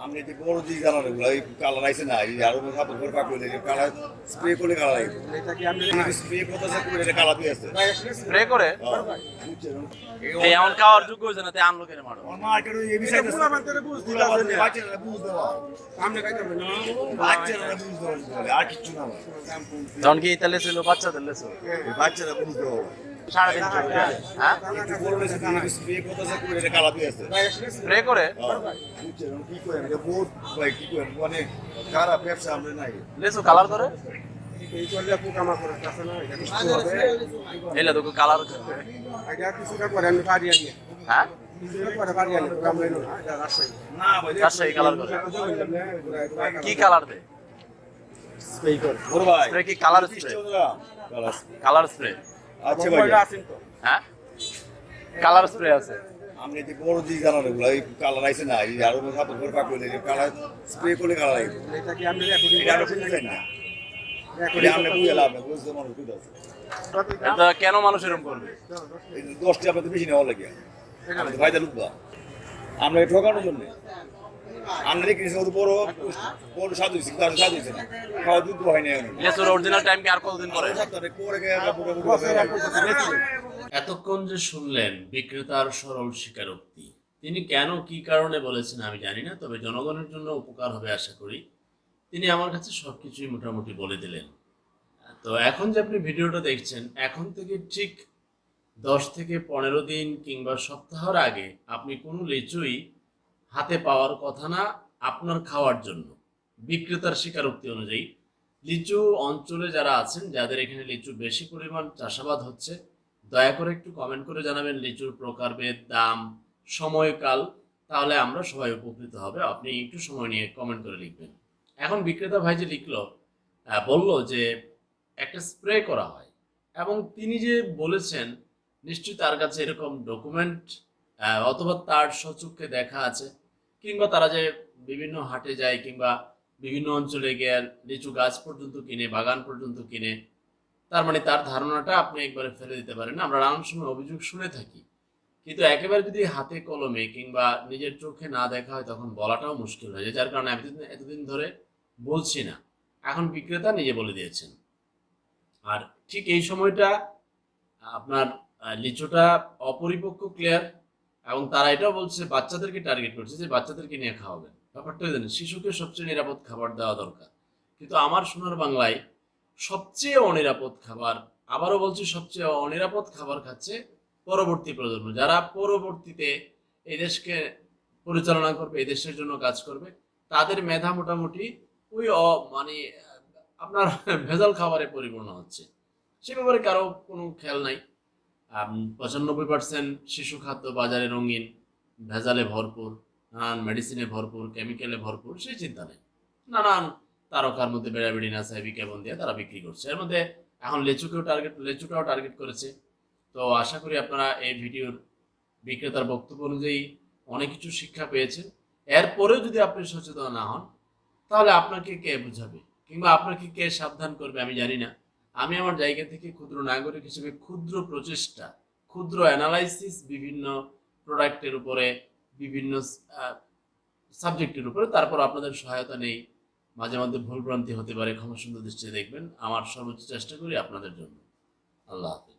আপনি যে বড় যে জানার এগুলো এই কালার আইছে না এই আরও সাপোর্ট করে পাকলে এই কালার স্প্রে করলে কালার আইবে এটা কি আপনি স্প্রে করতেছে করে এটা কালার দিয়ে আছে স্প্রে করে? এই এমন খাওয়ার যোগ্য হয়েছে না তাই আমলো কেন মারো আমার মার্কেটে এই বিষয় এটা পুরা বান্তারে বুঝ দিতে আছে না। বাচ্চারা বুঝ আপনি খাইতে হবে না। বাচ্চারা বুঝ বলে, আর কিছু না। বলে। কি ইতালে ছিল বাচ্চাদের লেছো এই বাচ্চারা বুঝ দেওয়া করে। হ্যাঁ একটু বড় হয়েছে স্প্রে করে এটা কালার দিয়ে আছে স্প্রে করে? হ্যাঁ, মানে করে এলে তোকে কালার হ্যাঁ? রাজশাহী। কালার করে কি কালার দেয় স্প্রে করে। স্প্রে কি colour spray colour colour spray আচ্ছা বড় ভাই আছেন তো? হ্যাঁ? কালার স্প্রে আছে। আপনি যে বড় যে জানার এগুলো এই কালার আইছে না এই আরও সাপোর্ট করে পাকলে এই কালার স্প্রে করলে কালার আইবে। এটা কি আপনি রেকর্ডিং এটা আমরা বুঝলেন না। এটা আমরা বুঝে লাভ নেই বুঝতে মানুষ বুঝতে আছে। এটা কেন মানুষ এরকম করবে? দশটি আপনাদের বেশি নেওয়া লাগে। আমাদের ভাইটা লুকবা। আমরা ঠকানোর জন্য। দিয়েছি ওদের বড় বড় সাধু হয়েছে তার হয়েছে। খাওয়া দুধ হয় না লেচুর অরিজিনাল টাইম কি আর কতদিন পরে? এতক্ষণ যে শুনলেন বিক্রেতার সরল স্বীকারোক্তি তিনি কেন কি কারণে বলেছেন আমি জানি না তবে জনগণের জন্য উপকার হবে আশা করি। তিনি আমার কাছে সবকিছুই মোটামুটি বলে দিলেন। তো এখন যে আপনি ভিডিওটা দেখছেন এখন থেকে ঠিক দশ থেকে পনেরো দিন কিংবা সপ্তাহর আগে আপনি কোনো লিচুই হাতে পাওয়ার কথা না আপনার খাওয়ার জন্য। বিক্রেতার স্বীকারোক্তি অনুযায়ী, লিচু অঞ্চলে যারা আছেন, যাদের এখানে লিচু বেশি পরিমাণ চাষাবাদ হচ্ছে, দয়া করে একটু কমেন্ট করে জানাবেন লিচুর প্রকারভেদ, দাম, সময়কাল, তাহলে আমরা সবাই উপকৃত হবে। আপনি একটু সময় নিয়ে কমেন্ট করে লিখবেন। এখন বিক্রেতা ভাই যে লিখল বলল যে একটা স্প্রে করা হয় এবং তিনি যে বলেছেন, নিশ্চয়ই তার কাছে এরকম ডকুমেন্ট অথবা তার সচক্ষে দেখা আছে। কিংবা তারা যে বিভিন্ন হাটে যায় কিংবা বিভিন্ন অঞ্চলে গিয়ে লিচু গাছ পর্যন্ত কিনে, বাগান পর্যন্ত কিনে, তার মানে তার ধারণাটা আপনি একবারে ফেলে দিতে পারেন। আমরা নানান সময় অভিযোগ শুনে থাকি, কিন্তু একেবারে যদি হাতে কলমে কিংবা নিজের চোখে না দেখা হয় তখন বলাটাও মুশকিল হয়ে যায় যার কারণে এতদিন এতদিন ধরে বলছি না। এখন বিক্রেতা নিজে বলে দিয়েছেন। আর ঠিক এই সময়টা আপনার লিচুটা অপরিপক্ক ক্লিয়ার এবং তারা এটাও বলছে বাচ্চাদেরকে টার্গেট করছে যে বাচ্চাদেরকে নিয়ে খাওয়াবেন। ব্যাপারটা জানেন, শিশুকে সবচেয়ে নিরাপদ খাবার দেওয়া দরকার। কিন্তু আমার সোনার বাংলায় সবচেয়ে অনিরাপদ খাবার, আবারও বলছি সবচেয়ে অনিরাপদ খাবার খাচ্ছে পরবর্তী প্রজন্ম। যারা পরবর্তীতে এই দেশকে পরিচালনা করবে, এই দেশের জন্য কাজ করবে, তাদের মেধা মোটামুটি ওই অ- মানে আপনার ভেজাল খাবারে পরিপূর্ণ হচ্ছে। সে ব্যাপারে কারও কোনো খেয়াল নাই। পঁচানব্বই পার্সেন্ট শিশু খাদ্য বাজারে রঙিন, ভেজালে ভরপুর, নানান মেডিসিনে ভরপুর কেমিক্যালে ভরপুর, সেই চিন্তা নেই। নানান তারকার মধ্যে বেড়াবেড়ি না সাহেবি কেমন দিয়ে তারা বিক্রি করছে। এর মধ্যে এখন লেচুকেও টার্গেট লেচুটাও টার্গেট করেছে। তো আশা করি আপনারা এই ভিডিওর বিক্রেতার বক্তব্য অনুযায়ী অনেক কিছু শিক্ষা পেয়েছেন। এরপরেও যদি আপনি সচেতন না হন, তাহলে আপনাকে কে বোঝাবে? কিংবা আপনাকে কে সাবধান করবে আমি জানি না। আমি আমার জায়গা থেকে ক্ষুদ্র নাগরিক হিসেবে ক্ষুদ্র প্রচেষ্টা, ক্ষুদ্র অ্যানালাইসিস বিভিন্ন প্রোডাক্টের উপরে, বিভিন্ন সাবজেক্টের উপরে, তারপর আপনাদের সহায়তা নেই। মাঝে মাঝে ভুলভ্রান্তি হতে পারে ক্ষমা সুন্দর দৃষ্টিতে দেখবেন। আমার সর্বোচ্চ চেষ্টা করি আপনাদের জন্য। আল্লাহ হাফিজ।